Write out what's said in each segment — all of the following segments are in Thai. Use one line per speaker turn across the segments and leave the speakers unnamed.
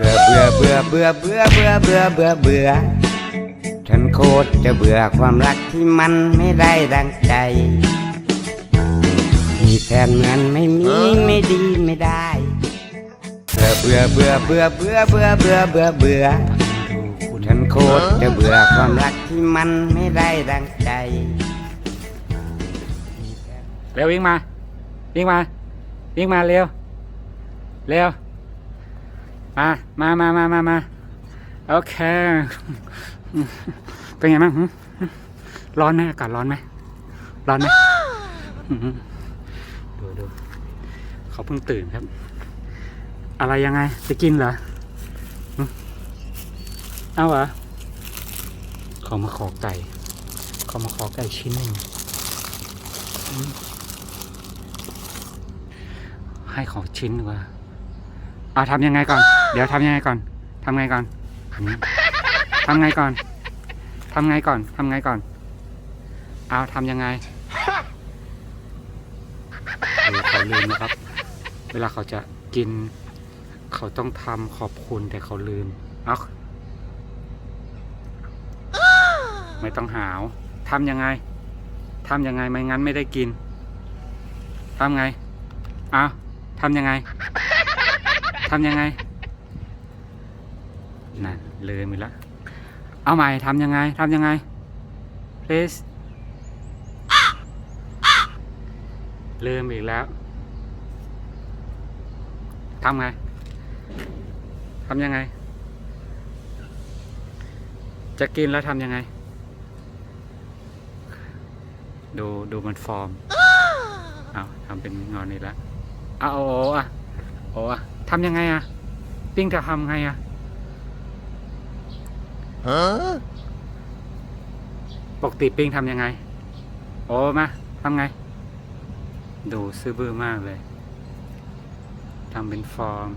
บื่อเบื่อเบื่อเบื่อเบื่อเบื่อเบื่อเบื่อฉันโคตรจะเบื่อความรักที่มันไม่ได้ดังใจ มีแฟนเหมือนไม่มีไม่ดีไม่ได้เบื่อเบื่อเบื่อเบื่อเบื่อเบื่อเบื่อเบื่อเบื่อฉันโคตรจะเบื่อความรักที่มันไม่ได้ดังใจ
เร็ววิ่งมา วิ่งมา วิ่งมาเร็ว เร็ว มามามามามามาโอเค เป็นไงบ้างหึร้อนไหมอากาศร้อนไหมร้อนไหมอื้อหือดูดูเขาเพิ่งตื่นครับ อะไรยังไง จะกินเหรอหึเอาเหรอเขามาขอไก่ เขามาขอไก่ชิ้นหนึ่งให้ของชิ้นดีกว่าเอาทำยังไงก่อน เดี๋ยวทำยังไงก่อนทำไงก่อนทำไงก่อนทำไงก่อนทำไงก่อน เอาทำยังไงเขาลืมนะครับ เวลาเขาจะกิน เขาต้องทำขอบคุณแต่เขาลืม เอาไม่ต้องหาวทำยังไงทำยังไงไม่งั้นไม่ได้กินทำไง เอาทำยังไงทำยังไง นั่นลืมอีกแล้วเอาใหม่ทำยังไงทำยังไง please ลืมอีกแล้วทำไงทำยังไง จะกินแล้วทำยังไง ดูดูมันฟอร์มเอาทำเป็นงอนนี่แล้วเอาโอ้โอ้อะโอ้อะทำยังไงอะปิ้งจะทำไงอะ ปกติปิ้งทำยังไง โอ้มาทำไง ดูซื่อบื้อมากเลยทำเป็นฟอร์ม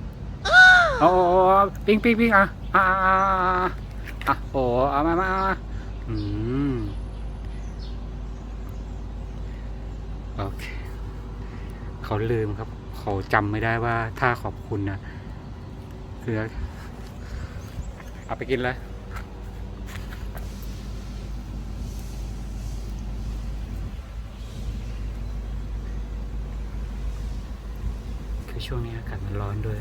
โอ้โอ้โอ้ปิ้งปิ้งปิ้งอะอะอะอะอะอะโอ้เอามามามาอืมโอเคเขาลืมครับ เขาจำไม่ได้ว่าถ้าขอบคุณนะคือเอาไปกินเลย คือช่วงนี้อากาศมันร้อนด้วย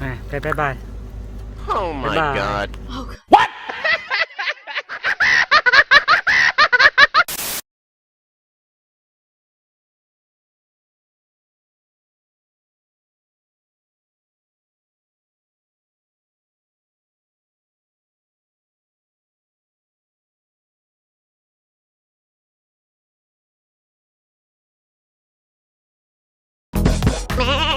อะไปบายบาย
Oh my
Goodbye.
god.
Meh. Bye.